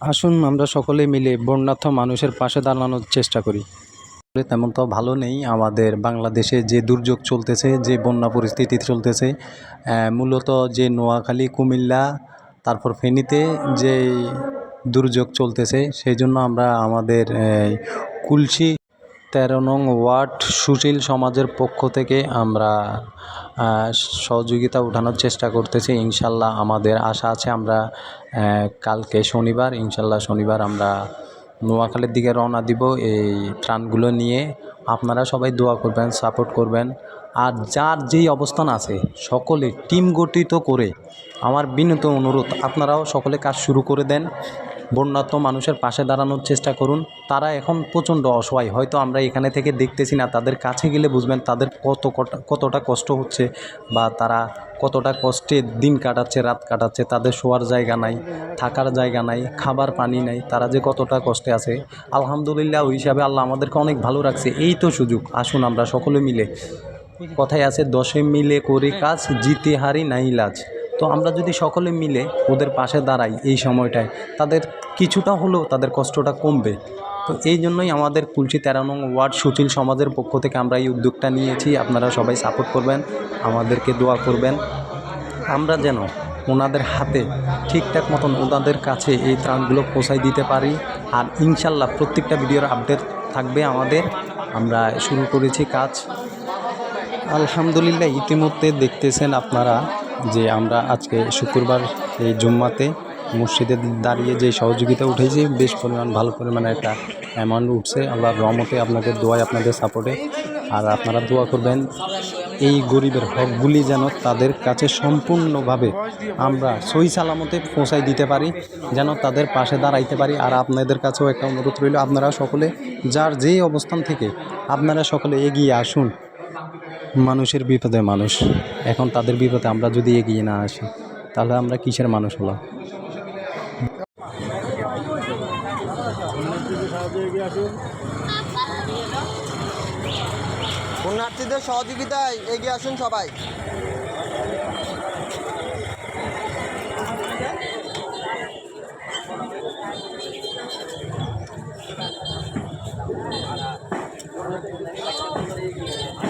আসুন আমরা সকলে মিলে বন্যার্থ মানুষের পাশে দাঁড়ানোর চেষ্টা করি। তেমন তো ভালো নেই। আমাদের বাংলাদেশে যে দুর্যোগ চলতেছে, যে বন্যা পরিস্থিতি চলতেছে মূলত যে নোয়াখালী, কুমিল্লা, তারপর ফেনীতে যে দুর্যোগ চলতেছে, সেই জন্য আমরা আমাদের কুলসি তেরো নং ওয়ার্ড সুশীল সমাজের পক্ষ থেকে আমরা সহযোগিতা উঠানোর চেষ্টা করতেছি। ইনশাল্লাহ আমাদের আশা আছে আমরা কালকে শনিবার, ইনশাল্লাহ শনিবার আমরা নোয়াখালীর দিকে রওনা দিব এই ত্রাণগুলো নিয়ে। আপনারা সবাই দোয়া করবেন, সাপোর্ট করবেন। আর যার যেই অবস্থান আছে, সকলে টিম গঠিত করে আমার বিনীত অনুরোধ, আপনারাও সকলে কাজ শুরু করে দেন। বন্যাত্ম মানুষের পাশে দাঁড়ানোর চেষ্টা করুন। তারা এখন প্রচণ্ড অসহায়। হয়তো আমরা এখানে থেকে দেখতেছি না, তাদের কাছে গেলে বুঝবেন তাদের কত কতটা কষ্ট হচ্ছে বা তারা কতটা কষ্টে দিন কাটাচ্ছে, রাত কাটাচ্ছে, তাদের শোয়ার জায়গা নাই, থাকার জায়গা নাই, খাবার পানি নাই, তারা যে কতটা কষ্টে আছে। আলহামদুলিল্লাহ, ওই হিসাবে আল্লাহ আমাদেরকে অনেক ভালো রাখছে। এই তো সুযোগ, আসুন আমরা সকলে মিলে। কথায় আছে, দশে মিলে করে কাজ, জিতে হারি নাই লাজ। তো আমরা যদি সকলে মিলে ওদের পাশে দাঁড়াই এই সময়টায়, তাদের কিছুটা হলেও তাদের কষ্টটা কমবে। তো এই জন্যই আমাদের কুলসি তেরো নং ওয়ার্ড সুচিল সমাজের পক্ষ থেকে আমরা এই উদ্যোগটা নিয়েছি। আপনারা সবাই সাপোর্ট করবেন, আমাদেরকে দোয়া করবেন। আমরা যেন ওনাদের হাতে ঠিকঠাক মতন ওনাদের কাছে এই ত্রাণগুলো পৌঁছাই দিতে পারি। আর ইনশাল্লাহ প্রত্যেকটা ভিডিওর আপডেট থাকবে আমাদের। আমরা শুরু করেছি কাজ। আলহামদুলিল্লাহ, ইতিমধ্যে দেখতেছেন আপনারা। যে আমরা আজকে শুক্রবার এই জুম্মাতে মসজিদে দাঁড়িয়ে যে সহযোগিতা উঠেছি, বেশ পরিমাণ ভালো পরিমাণে একটা অ্যামাউন্ট উঠছে। আল্লাহর রহমতে আপনাদের দোয়ায়, আপনাদের সাপোর্টে। আর আপনারা দোয়া করবেন, এই গরিবের হকগুলি যেন তাদের কাছে সম্পূর্ণভাবে আমরা সই সালামতে পৌঁছাই দিতে পারি, যেন তাদের পাশে দাঁড়াইতে পারি। আর আপনাদের কাছেও একটা অনুরোধ রইল, আপনারা সকলে, যার যেই অবস্থান থেকে আপনারা সকলে এগিয়ে আসুন মানুষের বিপদে মানুষ এখন তাদের বিপদে আমরা যদি এগিয়ে না আসি, তাহলে আমরা কিসের মানুষ হলাম পুণ্যার্থীদের সহযোগিতায় এগিয়ে আসুন সবাই Thank you.